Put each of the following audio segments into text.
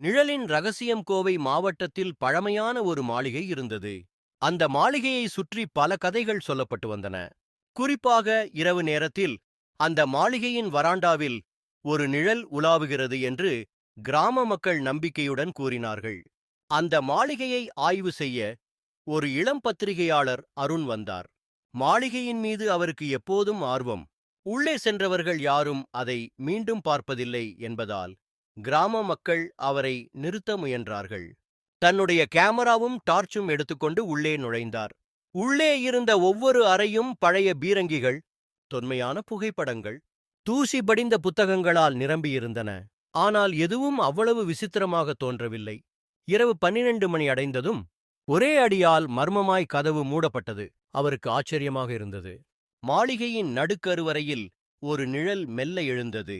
நிழலின் ரகசியம் கோவை மாவட்டத்தில் பழமையான ஒரு மாளிகை இருந்தது. அந்த மாளிகையை சுற்றி பல கதைகள் சொல்லப்பட்டு வந்தன. குறிப்பாக இரவு நேரத்தில் அந்த மாளிகையின் வராண்டாவில் ஒரு நிழல் உலாவுகிறது என்று கிராம மக்கள் நம்பிக்கையுடன் கூறினார்கள். அந்த மாளிகையை ஆய்வு செய்ய ஒரு இளம் பத்திரிகையாளர் அருண் வந்தார். மாளிகையின் மீது அவருக்கு எப்போதும் ஆர்வம். உள்ளே சென்றவர்கள் யாரும் அதை மீண்டும் பார்ப்பதில்லை என்பதால் கிராம மக்கள் அவரை நிறுத்த முயன்றார்கள். தன்னுடைய கேமராவும் டார்ச்சும் எடுத்துக்கொண்டு உள்ளே நுழைந்தார். உள்ளே இருந்த ஒவ்வொரு அறையும் பழைய பீரங்கிகள் தொன்மையான புகைப்படங்கள் தூசி படிந்த புத்தகங்களால் நிரம்பியிருந்தன. ஆனால் எதுவும் அவ்வளவு விசித்திரமாக தோன்றவில்லை. இரவு பன்னிரண்டு மணி அடைந்ததும் ஒரே அடியால் மர்மமாய் கதவு மூடப்பட்டது. அவருக்கு ஆச்சரியமாக இருந்தது. மாளிகையின் நடுக்கருவறையில் ஒரு நிழல் மெல்ல எழுந்தது.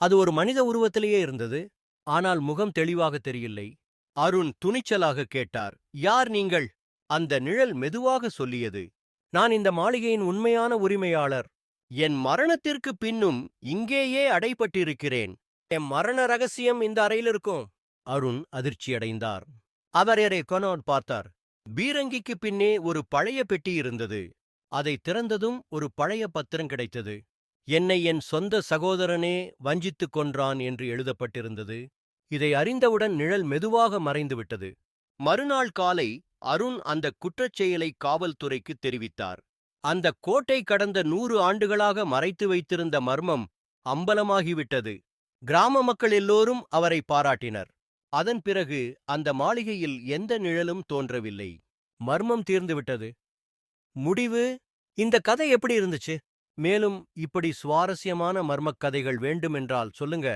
அது ஒரு மனித உருவத்திலேயே இருந்தது. ஆனால் முகம் தெளிவாக தெரியவில்லை. அருண் துணிச்சலாக கேட்டார் யார் நீங்கள்? அந்த நிழல் மெதுவாக சொல்லியது நான் இந்த மாளிகையின் உண்மையான உரிமையாளர். என் மரணத்திற்கு பின்னும் இங்கேயே அடைபட்டிருக்கிறேன். என் மரண ரகசியம் இந்த அறையில் இருக்கும். அருண் அதிர்ச்சியடைந்தார். அவர் எரை கொனோட் பார்த்தார். பீரங்கிக்கு பின்னே ஒரு பழைய பெட்டி இருந்தது. அதை திறந்ததும் ஒரு பழைய பத்திரம் கிடைத்தது. என்னை என் சொந்த சகோதரனே வஞ்சித்துக் கொன்றான் என்று எழுதப்பட்டிருந்தது. இதை அறிந்தவுடன் நிழல் மெதுவாக மறைந்துவிட்டது. மறுநாள் காலை அருண் அந்த குற்றச்செயலை காவல்துறைக்கு தெரிவித்தார். அந்த கோட்டை கடந்த நூறு ஆண்டுகளாக மறைத்து வைத்திருந்த மர்மம் அம்பலமாகிவிட்டது. கிராம மக்கள் எல்லோரும் அவரை பாராட்டினர். அதன் பிறகு அந்த மாளிகையில் எந்த நிழலும் தோன்றவில்லை. மர்மம் தீர்ந்துவிட்டது. முடிவு? இந்த கதை எப்படி இருந்துச்சு? மேலும் இப்படி சுவாரஸ்யமான மர்மக் கதைகள் வேண்டுமென்றால் சொல்லுங்க.